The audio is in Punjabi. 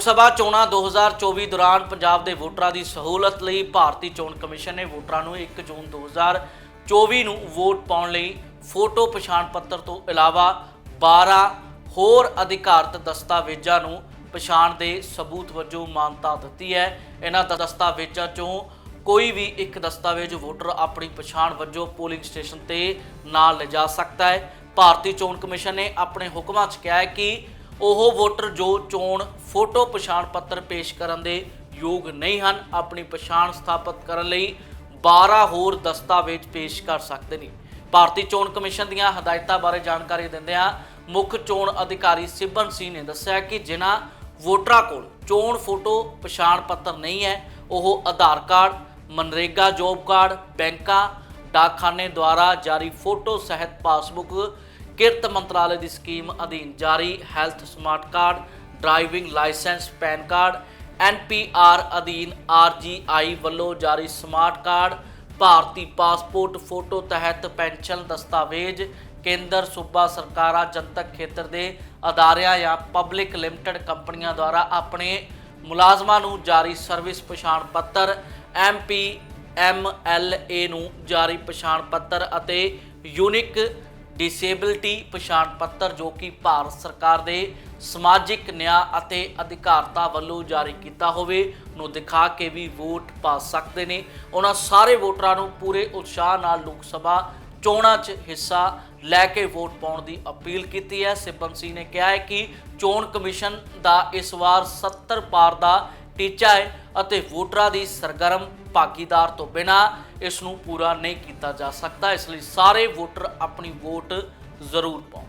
ਲੋਕ ਸਭਾ ਚੋਣਾਂ 2024 ਦੌਰਾਨ ਪੰਜਾਬ ਦੇ ਵੋਟਰਾਂ ਦੀ ਸਹੂਲਤ ਲਈ ਭਾਰਤੀ ਚੋਣ ਕਮਿਸ਼ਨ ਨੇ ਵੋਟਰਾਂ ਨੂੰ 1 ਜੂਨ 2024 ਨੂੰ ਵੋਟ ਪਾਉਣ ਲਈ ਫੋਟੋ ਪਛਾਣ ਪੱਤਰ ਤੋਂ ਇਲਾਵਾ 12 ਹੋਰ ਅਧਿਕਾਰਤ ਦਸਤਾਵੇਜ਼ਾਂ ਨੂੰ ਪਛਾਣ ਦੇ ਸਬੂਤ ਵਜੋਂ ਮਾਨਤਾ ਦਿੱਤੀ ਹੈ। ਇਹਨਾਂ ਦਸਤਾਵੇਜ਼ਾਂ ਚੋਂ ਕੋਈ ਵੀ ਇੱਕ ਦਸਤਾਵੇਜ਼ ਵੋਟਰ ਆਪਣੀ ਪਛਾਣ ਵਜੋਂ ਪੋਲਿੰਗ ਸਟੇਸ਼ਨ ਤੇ ਨਾਲ ਲਿਜਾ ਸਕਦਾ ਹੈ। ਭਾਰਤੀ ਚੋਣ ਕਮਿਸ਼ਨ ਨੇ ਆਪਣੇ ਹੁਕਮਾਂ 'ਚ ਕਿਹਾ ਹੈ ਕਿ ਉਹ ਵੋਟਰ ਜੋ ਚੋਣ ਫੋਟੋ ਪਛਾਣ ਪੱਤਰ ਪੇਸ਼ ਕਰਨ ਦੇ ਯੋਗ ਨਹੀਂ ਹਨ, ਆਪਣੀ ਪਛਾਣ ਸਥਾਪਿਤ ਕਰਨ ਲਈ 12 ਹੋਰ ਦਸਤਾਵੇਜ਼ ਪੇਸ਼ ਕਰ ਸਕਦੇ ਨੇ। ਭਾਰਤੀ ਚੋਣ ਕਮਿਸ਼ਨ ਦੀਆਂ ਹਦਾਇਤਾਂ ਬਾਰੇ ਜਾਣਕਾਰੀ ਦਿੰਦਿਆਂ ਮੁੱਖ ਚੋਣ ਅਧਿਕਾਰੀ ਸਿਬਨ ਸਿੰਘ ਨੇ ਦੱਸਿਆ ਕਿ ਜਿਨ੍ਹਾਂ ਵੋਟਰਾਂ ਕੋਲ ਚੋਣ ਫੋਟੋ ਪਛਾਣ ਪੱਤਰ ਨਹੀਂ ਹੈ, ਉਹ Aadhaar card, MNREGA job card, ਬੈਂਕਾਂ, ਡਾਕਖਾਨੇ ਦੁਆਰਾ ਜਾਰੀ ਫੋਟੋ ਸਹਿਤ ਪਾਸਬੁੱਕ ਕਿਰਤ ਮੰਤਰਾਲੇ ਦੀ ਸਕੀਮ ਅਧੀਨ ਜਾਰੀ health smart card, driving licence, PAN card NPR ਅਧੀਨ ਆਰਜੀਆਈ ਵੱਲੋਂ ਜਾਰੀ ਸਮਾਰਟ ਕਾਰਡ, ਭਾਰਤੀ ਪਾਸਪੋਰਟ ਫੋਟੋ ਤਹਿਤ ਪੈਨਸ਼ਨ ਦਸਤਾਵੇਜ਼, ਕੇਂਦਰ, ਸੂਬਾ ਸਰਕਾਰਾਂ, ਜਨਤਕ ਖੇਤਰ ਦੇ ਅਦਾਰਿਆਂ ਜਾਂ ਪਬਲਿਕ ਲਿਮਟਿਡ ਕੰਪਨੀਆਂ ਦੁਆਰਾ ਆਪਣੇ ਮੁਲਾਜ਼ਮਾਂ ਨੂੰ ਜਾਰੀ ਸਰਵਿਸ ਪਛਾਣ ਪੱਤਰ ਐਮਪੀ ਐਮਐਲਏ ਨੂੰ ਜਾਰੀ ਪਛਾਣ ਪੱਤਰ ਅਤੇ ਯੂਨਿਕ ਡਿਸੇਬਿਲਟੀ ਪਛਾਣ ਪੱਤਰ ਜੋ ਕਿ ਭਾਰਤ ਸਰਕਾਰ ਦੇ ਸਮਾਜਿਕ, ਨਿਆਂ ਅਤੇ ਅਧਿਕਾਰਤਾ ਵੱਲੋਂ ਜਾਰੀ ਕੀਤਾ ਹੋਵੇ, ਨੂੰ ਦਿਖਾ ਕੇ ਵੀ ਵੋਟ ਪਾ ਸਕਦੇ ਨੇ। ਉਹਨਾਂ ਸਾਰੇ ਵੋਟਰਾਂ ਨੂੰ ਪੂਰੇ ਉਤਸ਼ਾਹ ਨਾਲ ਲੋਕ ਸਭਾ ਚੋਣਾਂ 'ਚ ਹਿੱਸਾ ਲੈ ਕੇ ਵੋਟ ਪਾਉਣ ਦੀ ਅਪੀਲ ਕੀਤੀ ਹੈ। ਸਿਬਨ ਸਿੰਘ ਨੇ ਕਿਹਾ ਹੈ ਕਿ ਚੋਣ ਕਮਿਸ਼ਨ ਦਾ ਇਸ ਵਾਰ 70 ਪਾਰ ਦਾ ਟੀਚਾ ਹੈ। ਅਤੇ ਵੋਟਰਾਂ ਦੀ ਸਰਗਰਮ ਭਾਗੀਦਾਰ ਤੋਂ ਬਿਨਾ ਇਸ ਨੂੰ ਪੂਰਾ ਨਹੀਂ ਕੀਤਾ ਜਾ ਸਕਦਾ। ਇਸ ਲਈ ਸਾਰੇ ਵੋਟਰ ਆਪਣੀ ਵੋਟ ਜ਼ਰੂਰ ਪਾਉਣ।